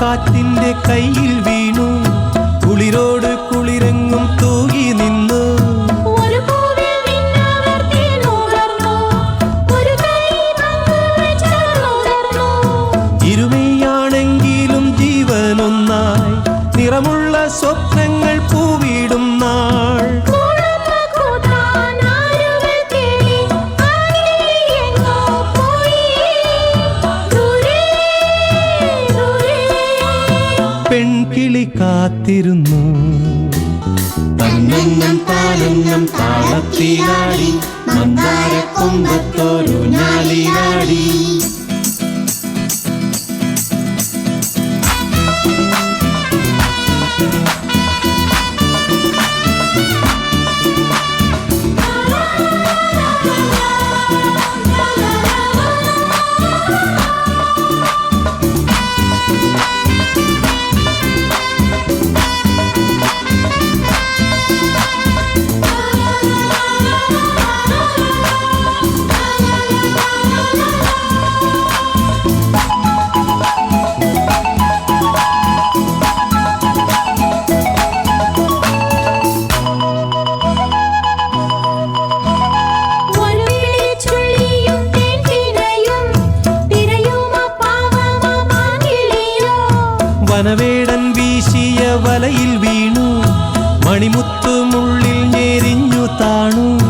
കാറ്റിന്റെ കയ്യിൽ വീണു. കുളിരോട് കുളിരെങ്ങും തൂകി നിന്നു. ഇരുമയാണെങ്കിലും ജീവനൊന്നായി. നിറമുള്ള സ്വപ്നങ്ങൾ കിളി കാത്തിരുന്നു. തന്നം പാലെന്നും താളത്തിലാടി മന്ദാര കൊമ്പത്തോരു ഞാലിനാടി വനവേടൻ വീശിയ വലയിൽ വീണു. മണിമുത്തുമുള്ളിൽ ഞെരിഞ്ഞു താണു.